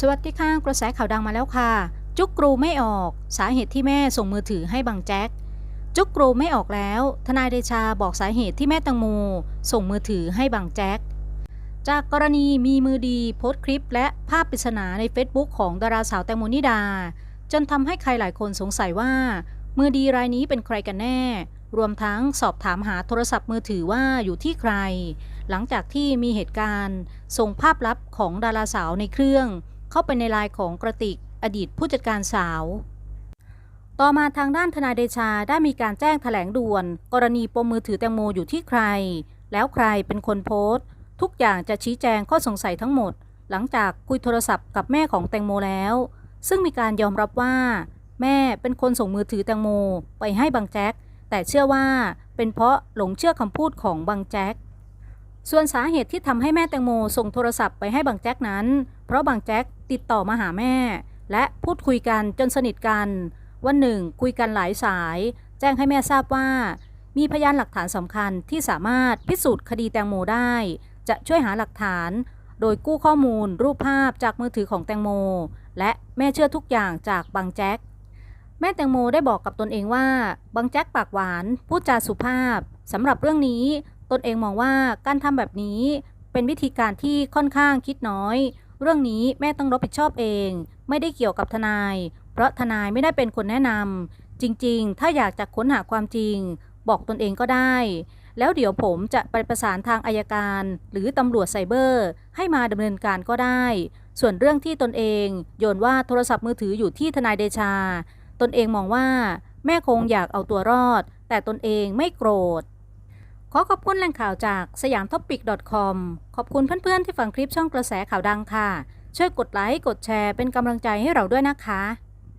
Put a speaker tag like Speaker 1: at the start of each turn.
Speaker 1: สวัสดีค่ะกระแสข่าวดังมาแล้วค่ะ จุกกรูไม่ออก สาเหตุที่แม่ส่งมือถือให้บังแจ็คจุกกรูไม่ออกแล้ว ทนายเดชาบอกสาเหตุที่แม่ตังโมส่งมือถือให้บังแจ็คจากกรณีมีมือดีโพสต์คลิป และภาพปริศนาใน Facebook ของดาราสาวแตงโมนิดา จนทำให้ใครหลายคนสงสัยว่า มือดีรายนี้เป็นใครกันแน่ รวมทั้งสอบถามหาโทรศัพท์มือถือว่าอยู่ที่ใคร หลังจากที่มีเหตุการณ์ ส่งภาพลับของดาราสาวในเครื่อง เข้าไปในไลน์ของกระติกอดีตผู้จัดการสาว ต่อมาทางด้านทนายเดชาได้มีการแจ้งแถลงด่วน กรณีปมมือถือแตงโมอยู่ที่ใคร แล้วใครเป็นคนโพสต์ ทุกอย่างจะชี้แจงข้อสงสัยทั้งหมด หลังจากคุยโทรศัพท์กับแม่ของแตงโมแล้ว ซึ่งมีการยอมรับว่า แม่เป็นคนส่งมือถือแตงโม ไปให้บังแจ็คแต่เชื่อว่าเป็นเพราะหลงเชื่อคำพูดของบังแจ็ค ส่วนสาเหตุที่ทำให้แม่แตงโมส่งโทรศัพท์ไปให้บังแจ็คนั้น เพราะบังแจ็คติดต่อมาหาแม่ และพูดคุยกันจนสนิทกัน วันหนึ่งคุยกันหลายสาย แจ้งให้แม่ทราบว่า มีพยานหลักฐานสำคัญที่สามารถพิสูจน์คดีแตงโมได้ จะช่วยหาหลักฐาน โดยกู้ข้อมูล รูปภาพจากมือถือของแตงโม และแม่เชื่อทุกอย่างจากบังแจ็คแม่แตงโมได้บอกกับตนเองว่าบังแจ็คปากหวานพูดจาสุภาพสำหรับเรื่องนี้ ตนเองมองว่าการทำแบบนี้เป็นวิธีการที่ค่อนข้างคิดน้อย เรื่องนี้แม่ต้องรับผิดชอบเอง ไม่ได้เกี่ยวกับทนาย เพราะทนายไม่ได้เป็นคนแนะนำจริงๆ ถ้าอยากจะค้นหาความจริง บอกตนเองก็ได้ แล้วเดี๋ยวผมจะไปประสานทางอายการ หรือตำรวจไซเบอร์ ให้มาดำเนินการก็ได้ ส่วนเรื่องที่ตนเองโยนว่าโทรศัพท์มือถืออยู่ที่ทนายเดชา ตนเองมองว่า แม่คงอยากเอาตัวรอด แต่ตนเองไม่โกรธ อขอบคุณแหล่งข่าวจากสยามท็อปิก .com ขอบคุณเพื่อนๆที่ฟังคลิปช่องกระแสข่าวดังค่ะ ช่วยกดไลค์ กดแชร์เป็นกำลังใจให้เราด้วยนะคะ